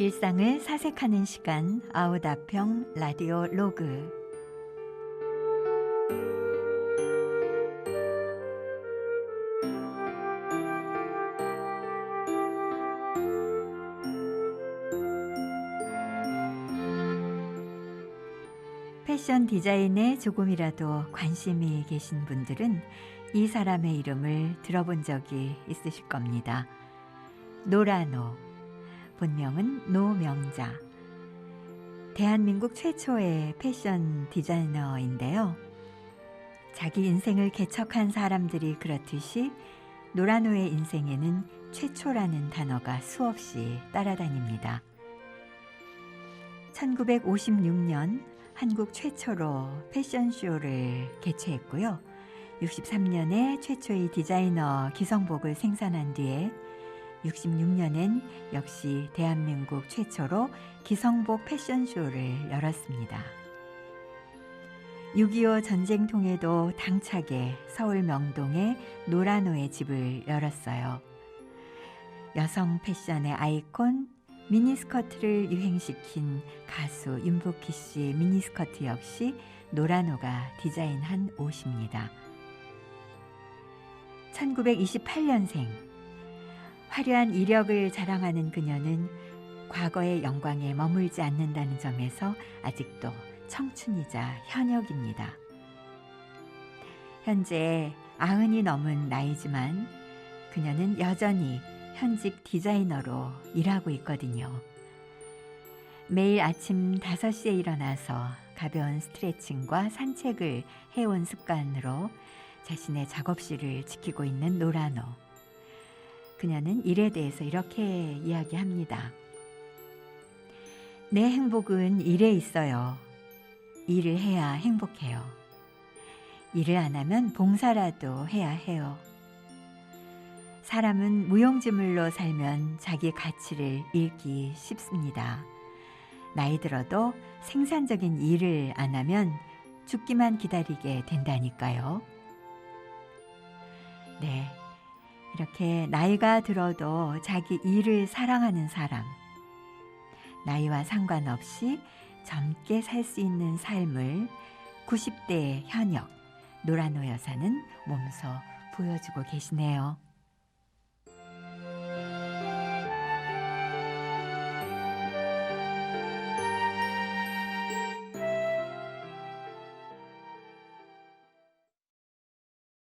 일상을 사색하는 시간 아우다평 라디오 로그 패션 디자인에 조금이라도 관심이 계신 분들은 이 사람의 이름을 들어본 적이 있으실 겁니다. 노라노. 본명은 노명자. 대한민국 최초의 패션 디자이너인데요. 자기 인생을 개척한 사람들이 그렇듯이 노라노의 인생에는 최초라는 단어가 수없이 따라다닙니다. 1956년 한국 최초로 패션쇼를 개최했고요. 63년에 최초의 디자이너 기성복을 생산한 뒤에 66년엔 역시 대한민국 최초로 기성복 패션쇼를 열었습니다. 6.25 전쟁 통에도 당차게 서울 명동에 노라노의 집을 열었어요. 여성 패션의 아이콘 미니스커트를 유행시킨 가수 윤복희 씨 미니스커트 역시 노라노가 디자인한 옷입니다. 1928년생 화려한 이력을 자랑하는 그녀는 과거의 영광에 머물지 않는다는 점에서 아직도 청춘이자 현역입니다. 현재 아흔이 넘은 나이지만 그녀는 여전히 현직 디자이너로 일하고 있거든요. 매일 아침 5시에 일어나서 가벼운 스트레칭과 산책을 해온 습관으로 자신의 작업실을 지키고 있는 노라노. 그녀는 일에 대해서 이렇게 이야기합니다. 내 행복은 일에 있어요. 일을 해야 행복해요. 일을 안 하면 봉사라도 해야 해요. 사람은 무용지물로 살면 자기 가치를 잃기 쉽습니다. 나이 들어도 생산적인 일을 안 하면 죽기만 기다리게 된다니까요. 네. 이렇게 나이가 들어도 자기 일을 사랑하는 사람. 나이와 상관없이 젊게 살 수 있는 삶을 90대 현역 노라노 여사는 몸소 보여주고 계시네요.